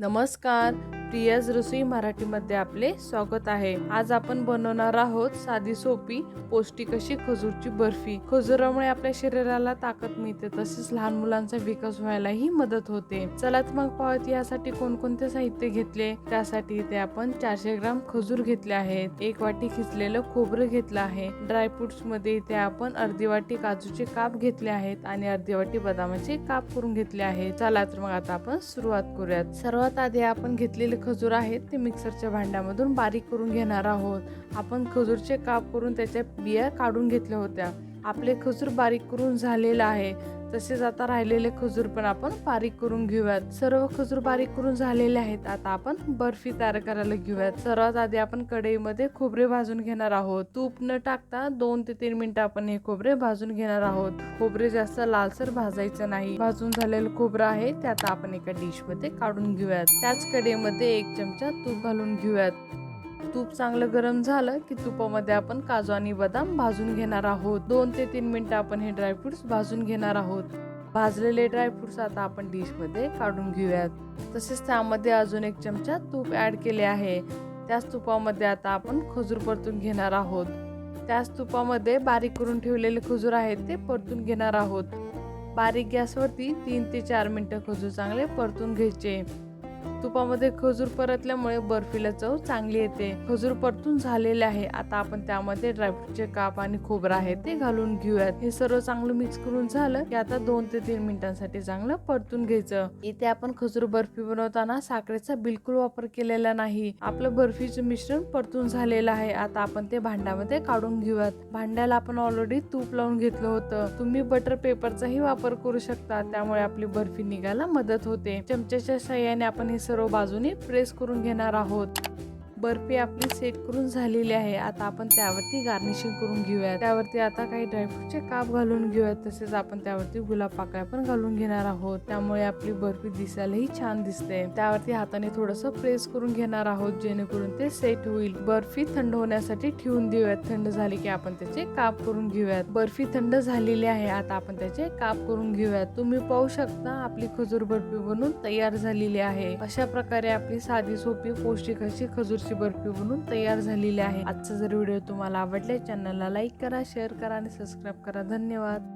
नमस्कार. प्रियाज रसोई मराठीमध्ये आपले स्वागत आहे. आज आपण बनवणार आहोत साधी सोपी पौष्टिक अशी खजूरची बर्फी. खजुरामुळे आपल्या शरीराला ताकद मिळते तसेच लहान मुलांचा विकास व्हायलाही मदत होते. चला तर मग पाहत यासाठी कोणकोणते साहित्य घेतले. त्यासाठी इथे आपण चारशे ग्राम खजूर घेतले आहेत. एक वाटी खिचलेलं खोबरं घेतलं आहे. ड्रायफ्रुट्समध्ये इथे आपण अर्धी वाटी काजूचे काप घेतले आहेत आणि अर्धी वाटी बदामाचे काप करून घेतले आहेत. चला तर मग आता आपण सुरुवात करूयात. सर्वात आधी आपण घेतलेले खजूर आहेत ते मिक्सरच्या भांड्यामधून बारीक करून घेणार आहोत. आपण खजूरचे काप करून त्याच्या बिया काढून घेतल्या होत्या. आपले खजूर बारीक करून झालेलं आहे. तसेच आता राहिलेले खजूर पण आपण बारीक करून घेऊयात. सर्व खजूर बारीक करून झालेले आहेत. आता आपण बर्फी तयार करायला घेऊयात. सर्वात आधी आपण कढईमध्ये खोबरे भाजून घेणार आहोत. तूप न टाकता दोन ते तीन मिनिटं आपण हे खोबरे भाजून घेणार आहोत. खोबरे जास्त लालसर भाजायचं नाही. भाजून झालेलं खोबरं आहे ते आता आपण एका डिशमध्ये काढून घेऊयात. त्याच कढईमध्ये एक चमचा तूप घालून घेऊयात. तूप चांगलं गरम झालं की तुपामध्ये आपण काजू आणि बदाम भाजून घेणार आहोत. दोन ते तीन मिनटं आपण हे ड्रायफ्रुट्स भाजून घेणार आहोत. भाजलेले ड्रायफ्रुट्स आता आपण डिशमध्ये काढून घेऊयात. तसेच त्यामध्ये अजून एक चमचा तूप ॲड केले आहे. त्याच तुपामध्ये आता आपण खजूर परतून घेणार आहोत. त्याच तुपामध्ये बारीक करून ठेवलेले खजूर आहेत ते परतून घेणार आहोत. बारीक गॅसवरती तीन ते चार मिनटं खजूर चांगले परतून घ्यायचे. तुपामध्ये खजूर परतल्यामुळे बर्फीला चव चांगली येते. खजूर परतून झालेले आहे. आता आपण त्यामध्ये ड्रायफ्रूटचे काप आणि खोबरं आहे ते घालून घेऊयात. हे सर्व चांगलं मिक्स करून झालं की आता दोन ते तीन मिनिटांसाठी चांगलं परतून घ्यायचं. इथे आपण खजूर बर्फी बनवताना साखरेचा बिलकुल वापर केलेला नाही. आपलं बर्फीचं मिश्रण परतून झालेलं आहे. आता आपण ते भांड्यामध्ये काढून घेऊयात. भांड्याला आपण ऑलरेडी तूप लावून घेतलं होतं. तुम्ही बटर पेपरचाही वापर करू शकता. त्यामुळे आपली बर्फी निघायला मदत होते. चमच्याच्या सहाय्याने आपण हे सर्व बाजूने प्रेस करून घेणार आहोत. बर्फी आपली सेट करून झालेली आहे. आता आपण त्यावरती गार्निशिंग करून घेऊया त्यावरती आता काही ड्रायफ्रूटचे काप घालून घेऊयात. तसेच आपण त्यावरती गुलाब पाकळ्या पण घालून घेणार आहोत. त्यामुळे आपली बर्फी दिसायलाही छान दिसते. त्यावरती हाताने थोडस प्रेस करून घेणार आहोत जेणेकरून ते सेट होईल. बर्फी थंड होण्यासाठी ठेवून देऊयात. थंड झाली की आपण त्याचे काप करून घेऊयात. बर्फी थंड झालेली आहे. आता आपण त्याचे काप करून घेऊयात. तुम्ही पाहू शकता आपली खजूर बर्फी बनून तयार झालेली आहे. अशा प्रकारे आपली साधी सोपी पौष्टिक अशी खजूरची बर्फी बनून तयार झालेली आहे आजचा जर व्हिडिओ तुम्हाला आवडला चॅनलला लाईक करा शेअर करा आणि सबस्क्राईब करा. धन्यवाद.